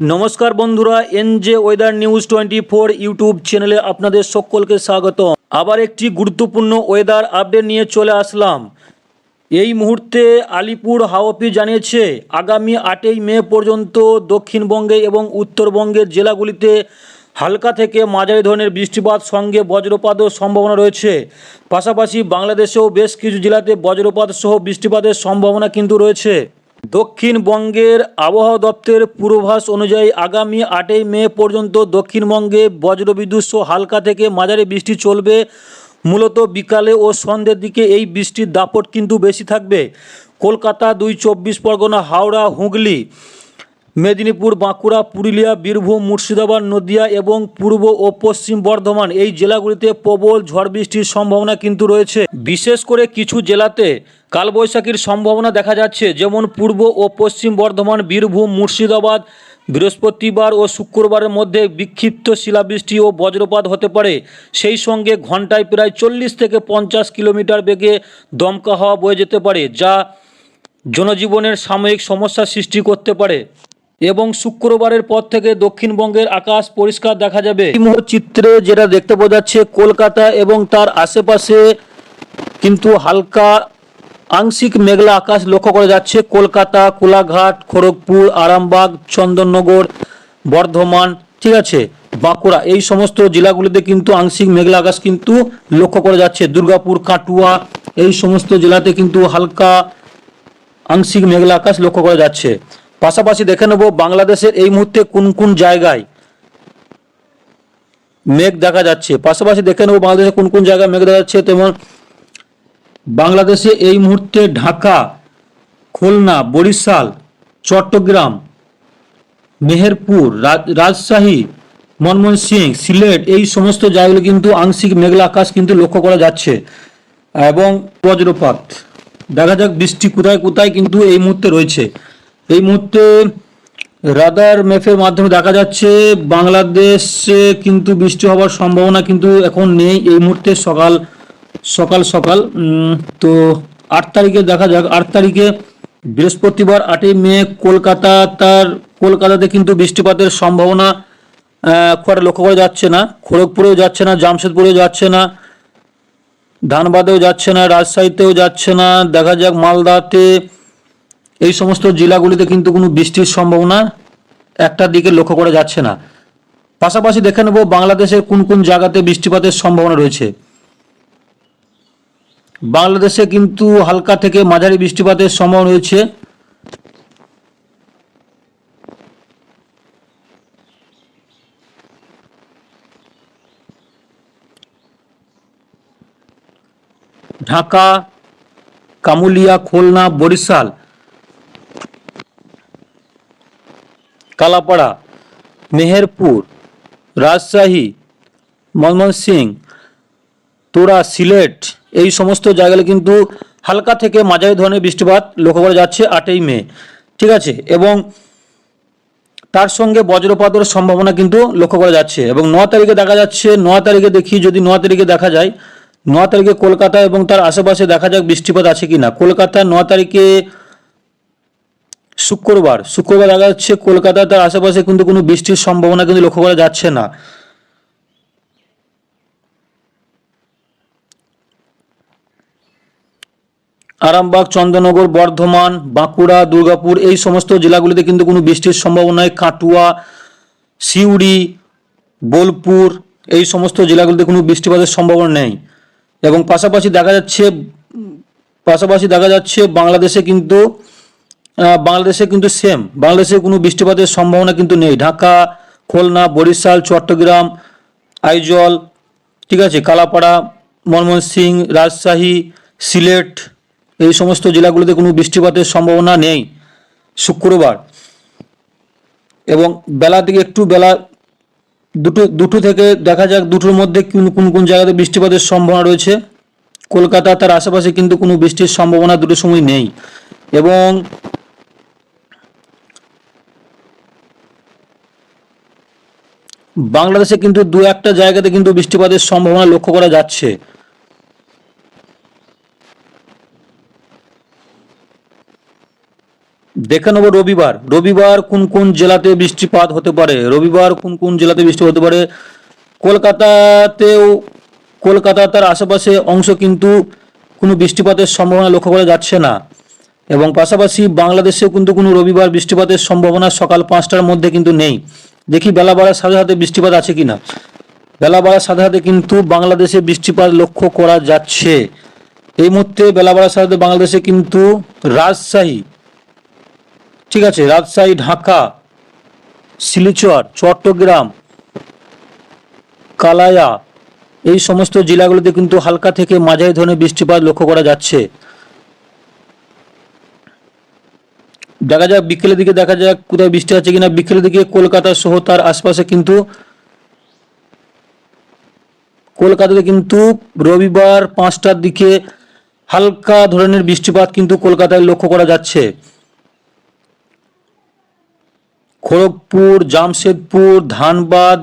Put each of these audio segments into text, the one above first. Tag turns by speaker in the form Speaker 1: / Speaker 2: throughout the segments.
Speaker 1: নমস্কার বন্ধুরা, NJ weather news twenty four YouTube চ্যানেলে আপনাদের সকলকে স্বাগত আবার একটি গুরুত্বপূর্ণ ওয়েদার আপডেট নিয়ে চলে আসলাম। এই মুহূর্তে আলিপুর হাওয়াপি জানিয়েছে, আগামী আটই মে পর্যন্ত দক্ষিণবঙ্গে এবং উত্তরবঙ্গের জেলাগুলিতে হালকা থেকে মাঝারি ধরনের বৃষ্টিপাত, সঙ্গে বজ্রপাতের সম্ভাবনা রয়েছে। পাশাপাশি বাংলাদেশেও বেশ কিছু জেলাতে বজ্রপাত সহ বৃষ্টিপাতের সম্ভাবনা কিন্তু রয়েছে। দক্ষিণবঙ্গের আবহাওয়া দপ্তরের পূর্বাভাস অনুযায়ী আগামী আটই মে পর্যন্ত দক্ষিণবঙ্গে বজ্রবিদ্যুৎ সহ হালকা থেকে মাঝারি বৃষ্টি চলবে। মূলত বিকালে ও সন্ধ্যের দিকে এই বৃষ্টির দাপট কিন্তু বেশি থাকবে। কলকাতা দুই চব্বিশ পরগনা, হাওড়া, হুগলি মেদিনীপুর, বাঁকুড়া, পুরুলিয়া, বীরভূম, মুর্শিদাবাদ, নদিয়া এবং পূর্ব ও পশ্চিম বর্ধমান এই জেলাগুলিতে প্রবল ঝড় বৃষ্টির সম্ভাবনা কিন্তু রয়েছে। বিশেষ করে কিছু জেলাতে কালবৈশাখীর সম্ভাবনা দেখা যাচ্ছে, যেমন পূর্ব ও পশ্চিম বর্ধমান, বীরভূম, মুর্শিদাবাদ, বৃহস্পতিবার ও শুক্রবারের মধ্যে বিক্ষিপ্ত শিলাবৃষ্টি ও বজ্রপাত হতে পারে। সেই সঙ্গে ঘন্টায় প্রায় চল্লিশ থেকে পঞ্চাশ কিলোমিটার বেগে দমকা হাওয়া বয়ে যেতে পারে, যা জনজীবনের সাময়িক সমস্যা সৃষ্টি করতে পারে। এবং শুক্রবারের পর থেকে দক্ষিণবঙ্গের আকাশ পরিষ্কার দেখা যাবে। এই চিত্রে যেটা দেখতে পাওয়া যাচ্ছে, কলকাতা এবং তার আশেপাশে কিন্তু হালকা আংশিক মেঘলা আকাশ লক্ষ্য করা যাচ্ছে। কলকাতা, কোলাঘাট, খড়গপুর, আরামবাগ, চন্দননগর, বর্ধমান, ঠিক আছে, বাঁকুড়া, এই সমস্ত জেলাগুলিতে কিন্তু আংশিক মেঘলা আকাশ কিন্তু লক্ষ্য করা যাচ্ছে। দুর্গাপুর, কাটুয়া, এই সমস্ত জেলাতে কিন্তু হালকা আংশিক মেঘলা আকাশ লক্ষ্য করা যাচ্ছে। পাশাপাশি দেখে নেব বাংলাদেশের এই মুহূর্তে কোন কোন জায়গায় মেঘ দেখা যাচ্ছে। পাশাপাশি দেখে নেব বাংলাদেশে কোন কোন জায়গায় মেঘ দেখা যাচ্ছে। তেমন বাংলাদেশে এই মুহূর্তে ঢাকা, খুলনা, বরিশাল, চট্টগ্রাম, মেহেরপুর, রাজ- রাজশাহী সিং, সিলেট এই সমস্ত জায়গাগুলো কিন্তু আংশিক মেঘলা আকাশ কিন্তু লক্ষ্য করা যাচ্ছে। এবং বজ্রপাত। দেখা যাক বৃষ্টি কোথায় কোথায় কিন্তু এই মুহূর্তে রয়েছে। এই মুহূর্তে রাদার ম্যাপের মাধ্যমে দেখা যাচ্ছে বাংলাদেশে কিন্তু বৃষ্টি হওয়ার সম্ভাবনা কিন্তু এখন নেই এই মুহূর্তে সকাল সকাল সকাল। তো আট তারিখে দেখা যাক, আট তারিখে বৃহস্পতিবার আটই মে কলকাতা, তার কলকাতাতে কিন্তু বৃষ্টিপাতের সম্ভাবনা খুব লক্ষ্য করা যাচ্ছে না। খড়গপুরেও যাচ্ছে না, জামশেদপুরেও যাচ্ছে না, ধানবাদেও যাচ্ছে না, রাজশাহীতেও যাচ্ছে না। দেখা যাক মালদাতে এই সমস্ত জেলাগুলিতে কিন্তু কোনো বৃষ্টির সম্ভাবনা একটা দিকে লক্ষ্য করা যাচ্ছে না। পাশাপাশি দেখে নেব বাংলাদেশের কোন কোন জায়গাতে বৃষ্টিপাতের সম্ভাবনা রয়েছে। বাংলাদেশে কিন্তু হালকা থেকে মাঝারি বৃষ্টিপাতের সম্ভাবনা রয়েছে। ঢাকা, কামুলিয়া, খুলনা, বরিশাল কালাপাড়া, মেহেরপুর, রাজশাহী ময়মনসিং তোরা, সিলেট, এই সমস্ত জায়গায় কিন্তু হালকা থেকে মাঝারি ধরনের বৃষ্টিপাত লক্ষ্য করা যাচ্ছে আটই মে। ঠিক আছে? এবং তার সঙ্গে বজ্রপাতের সম্ভাবনা কিন্তু লক্ষ্য করা যাচ্ছে। এবং ন তারিখে দেখা যাচ্ছে, ন তারিখে দেখি যদি ন তারিখে দেখা যায়, ন তারিখে কলকাতা এবং তার আশেপাশে দেখা যাক বৃষ্টিপাত আছে কি না কলকাতা ন তারিখে শুক্রবার শুক্রবার দেখা যাচ্ছে কলকাতা তার আশেপাশে কিন্তু কোনো বৃষ্টির সম্ভাবনা কিন্তু লক্ষ্য করা যাচ্ছে না। আরামবাগ, চন্দ্রনগর, বর্ধমান, বাঁকুড়া, দুর্গাপুর এই সমস্ত জেলাগুলিতে কিন্তু কোনো বৃষ্টির সম্ভাবনা কাটুয়া, সিউড়ি, বোলপুর এই সমস্ত জেলাগুলিতে কোনো বৃষ্টিপাতের সম্ভাবনা নেই। এবং পাশাপাশি দেখা যাচ্ছে, পাশাপাশি দেখা যাচ্ছে বাংলাদেশে কিন্তু বাংলাদেশে কিন্তু সেম বাংলাদেশে কোনো বৃষ্টিপাতের সম্ভাবনা কিন্তু নেই। ঢাকা, খুলনা, বরিশাল, চট্টগ্রাম, আইজল, ঠিক আছে, কালাপাড়া, ময়মনসিংহ, রাজশাহী, সিলেট, এই সমস্ত জেলাগুলোতে কোনো বৃষ্টিপাতের সম্ভাবনা নেই শুক্রবার। এবং বেলা থেকে একটু বেলা দুটো দুটো থেকে দেখা যাক দুটোর মধ্যে কোন কোন জায়গাতে বৃষ্টিপাতের সম্ভাবনা রয়েছে। কলকাতা, তার আশেপাশে কিন্তু কোনো বৃষ্টির সম্ভাবনা দুটো সময় নেই। এবং বাংলাদেশে কিন্তু দু একটা জায়গাতে কিন্তু বৃষ্টিপাতের সম্ভাবনা লক্ষ্য করা যাচ্ছে। দেখে নেব রবিবার। রবিবার কোন কোন জেলাতে বৃষ্টিপাত হতে পারে? রবিবার কোন কোন জেলাতে বৃষ্টি হতে পারে? কলকাতাতেও কলকাতা তার আশেপাশে অংশ কিন্তু কোনো বৃষ্টিপাতের সম্ভাবনা লক্ষ্য করা যাচ্ছে না। এবং পাশাপাশি বাংলাদেশেও কিন্তু কোনো রবিবার বৃষ্টিপাতের সম্ভাবনা সকাল পাঁচটার মধ্যে কিন্তু নেই। দেখি বেলা বাড়ার সাথে সাথে বৃষ্টিপাত আছে কিনা। বেলা বাড়ার সাথে সাথে কিন্তু বাংলাদেশে বৃষ্টিপাত লক্ষ্য করা যাচ্ছে। এই মুহূর্তে বেলা বাড়ার সাথে সাথে বাংলাদেশে কিন্তু রাজশাহী, ঠিক আছে, রাজশাহী, ঢাকা, শিলিচর, চট্টগ্রাম, কালায়া, এই সমস্ত জেলাগুলোতে কিন্তু হালকা থেকে মাঝারি ধরনের বৃষ্টিপাত লক্ষ্য করা যাচ্ছে। দেখা যাক, বিকেলের দিকে দেখা যাক কোথায় বৃষ্টি আছে কিনা। বিকেলের দিকে কলকাতা সহ তার আশপাশে কিন্তু কলকাতাতে কিন্তু রবিবার পাঁচটার দিকে হালকা ধরনের বৃষ্টিপাত কিন্তু কলকাতায় লক্ষ্য করা যাচ্ছে। খড়গপুর, জামশেদপুর, ধানবাদ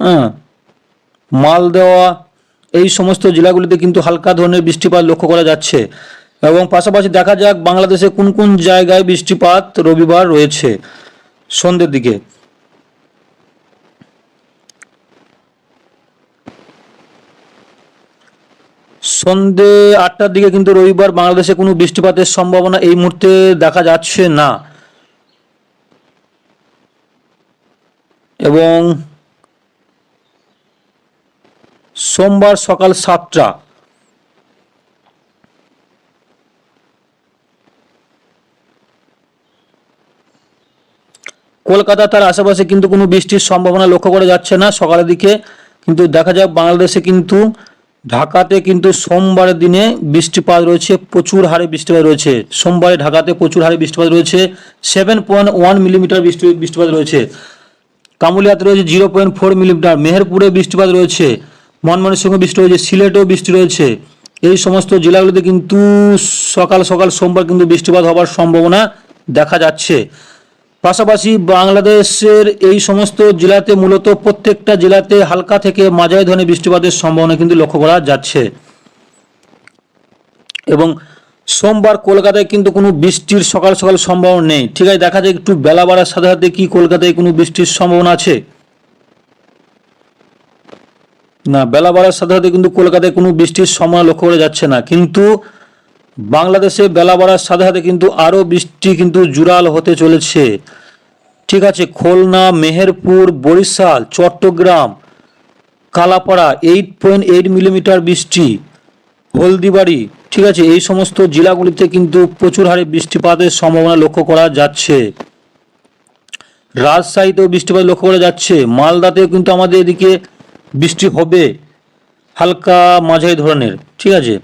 Speaker 1: হ্যাঁ মালদেওয়া এই সমস্ত জেলাগুলিতে কিন্তু হালকা ধরনের বৃষ্টিপাত লক্ষ্য করা যাচ্ছে। এবং পাশাপাশি দেখা যাক বাংলাদেশে কোন কোন জায়গায় বৃষ্টিপাত রবিবার রয়েছে। সন্ধ্যের দিকে। সন্ধে আটটার দিকে কিন্তু রবিবার বাংলাদেশে কোনো বৃষ্টিপাতের সম্ভাবনা এই মুহূর্তে দেখা যাচ্ছে না। এবং সোমবার সকাল সাতটা কলকাতা তার আশেপাশে কিন্তু কোনো বৃষ্টির সম্ভাবনা লক্ষ্য করা যাচ্ছে না। সকালের দিকে কিন্তু দেখা যাক, বাংলাদেশে কিন্তু ঢাকাতে কিন্তু সোমবারের দিনে বৃষ্টিপাত রয়েছে, প্রচুর হারে বৃষ্টিপাত রয়েছে। সোমবারে ঢাকাতে প্রচুর হারে বৃষ্টিপাত রয়েছে সেভেন পয়েন্ট ওয়ান মিলিমিটার বৃষ্টি, বৃষ্টিপাত রয়েছে। কামুলিয়াতে রয়েছে জিরো পয়েন্ট ফোর মিলিমিটার মেহেরপুরে বৃষ্টিপাত রয়েছে, মনমোহনসিংহ বৃষ্টি রয়েছে, সিলেটেও বৃষ্টি রয়েছে। এই সমস্ত জেলাগুলিতে কিন্তু সকাল সকাল সোমবার কিন্তু বৃষ্টিপাত হওয়ার সম্ভাবনা দেখা যাচ্ছে। পাশাপাশি বাংলাদেশের এই সমস্ত জেলাতে মূলত প্রত্যেকটা জেলাতে হালকা থেকে মাঝারি ধরনের বৃষ্টিপাতের সম্ভাবনা কিন্তু লক্ষ্য করা যাচ্ছে। এবং সোমবার কলকাতায় কিন্তু কোনো বৃষ্টির সকাল সকাল সম্ভাবনা নেই। ঠিক আছে, দেখা যায় একটু বেলা বাড়ার সাথে সাথে কি কলকাতায় কোনো বৃষ্টির সম্ভাবনা আছে। না, বেলা বাড়ার সাথে সাথে কিন্তু কলকাতায় কোনো বৃষ্টির সম্ভাবনা লক্ষ্য করা যাচ্ছে না। কিন্তু বাংলাদেশে বেলা বাড়ার সাথে সাথে কিন্তু আরও বৃষ্টি কিন্তু জুড়াল হতে চলেছে। ঠিক আছে, Khulna, Meherpur, Barisal, Chittagong, Kalapara eight point eight millimetre বৃষ্টি, হলদিবাড়ি, ঠিক আছে, এই সমস্ত জেলাগুলিতে কিন্তু প্রচুর হারে বৃষ্টিপাতের সম্ভাবনা লক্ষ্য করা যাচ্ছে। রাজশাহীতেও বৃষ্টিপাত লক্ষ্য করা যাচ্ছে, মালদাতেও কিন্তু আমাদের এদিকে বৃষ্টি হবে, হালকা মাঝারি ধরনের, ঠিক আছে।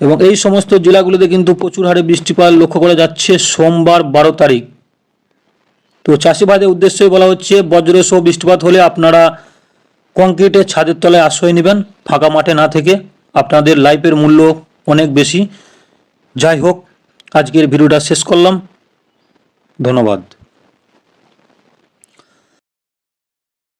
Speaker 1: এবং এই সমস্ত জেলাগুলিতে কিন্তু প্রচুর হারে বৃষ্টিপাত লক্ষ্য করা যাচ্ছে সোমবার বারো তারিখ। তো চাষিবাদের উদ্দেশ্যে বলা হচ্ছে বজ্র সহ বৃষ্টিপাত হলে আপনারা কংক্রিটের ছাদের তলায় আশ্রয় নেবেন, ফাঁকা মাঠে না থেকে। আপনাদের লাইফের মূল্য অনেক বেশি। যাই হোক, আজকের ভিডিওটা শেষ করলাম। ধন্যবাদ।